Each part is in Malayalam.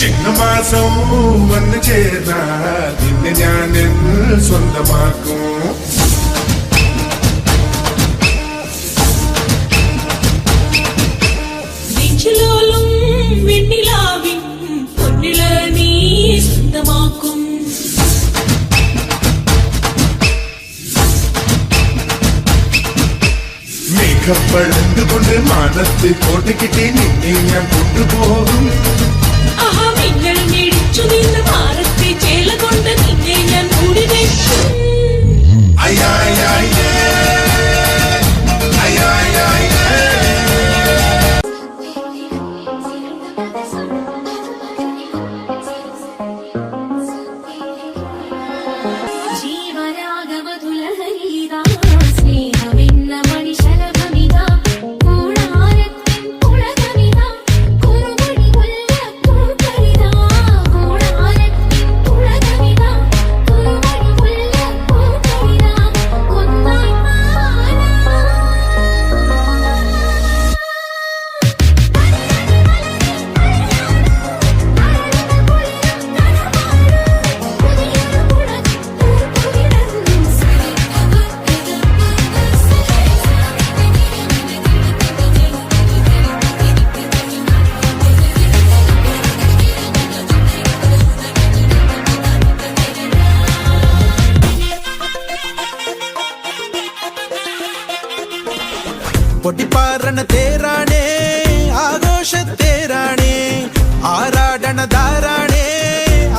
ചിങ്ങമാസം വന്നു ചേർന്നാൽ നിന്നെ ഞാൻ സ്വന്തമാക്കും മേഘപ്പഴുതുകൊണ്ട് മാനത്ത് കോട്ട് കിട്ടി നിന്നെ ഞാൻ കൊണ്ടുപോകും. പൊട്ടിപ്പാറണ തേരാണേ? ആഘോഷത്തേരാണേ ആരാടണ ധാരാണേ?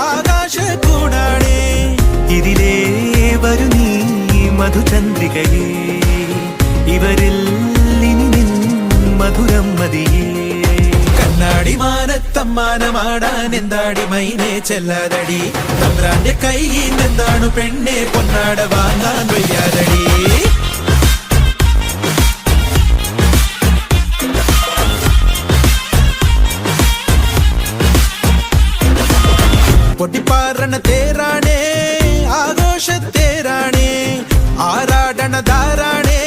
ആകാശ കൂടാണേ ഇതിലേ വരു നീ മധുചന്ദ്രികയേ. ഇവരിൽ ഇനി നിൻ മധുരം മതിയേ. കണ്ണാടി മാനത്തമ്മാനമാടാൻ എന്താടി? മൈനെ ചെല്ലാതടി. തമ്പ്രാന്റെ കൈയിൽ എന്താണ് പെണ്ണെ? പൊന്നാട വാങ്ങാൻ വയ്യാതടി. പൊട്ടിപ്പാറണ തേരാണേ ആഘോഷത്തേരാണേ ആരാടണ ധാരാണേ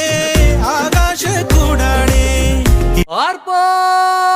ആകാശ കൂടാണേ ചെമ്പകയിലാണിമാല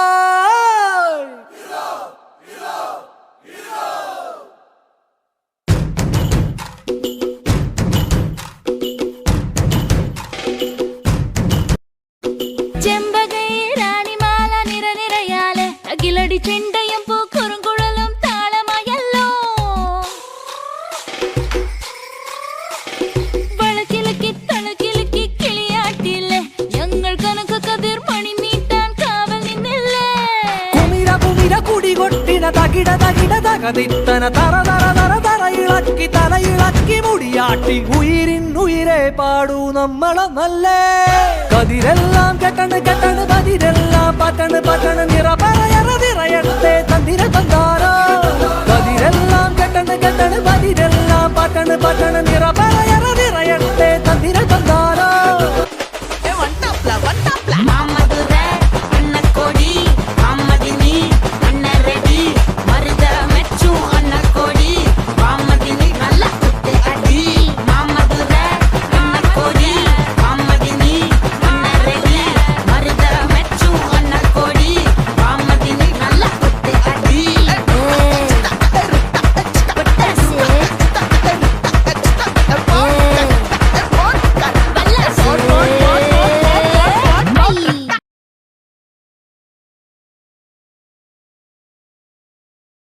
തകിട തകിട തകതിത്തന തറ തറ തറ തറ ഇളക്കി തലയിളക്കി മുടിയാട്ടി ഉയിരിൻ ഉയിരെ പാടൂ നമ്മളെ നല്ലേ. കതിരെല്ലാം കെട്ടണ് കെട്ടണ് കതിരെല്ലാം പറ്റണ് പറ്റണ് നിറ പറയറ തന്താര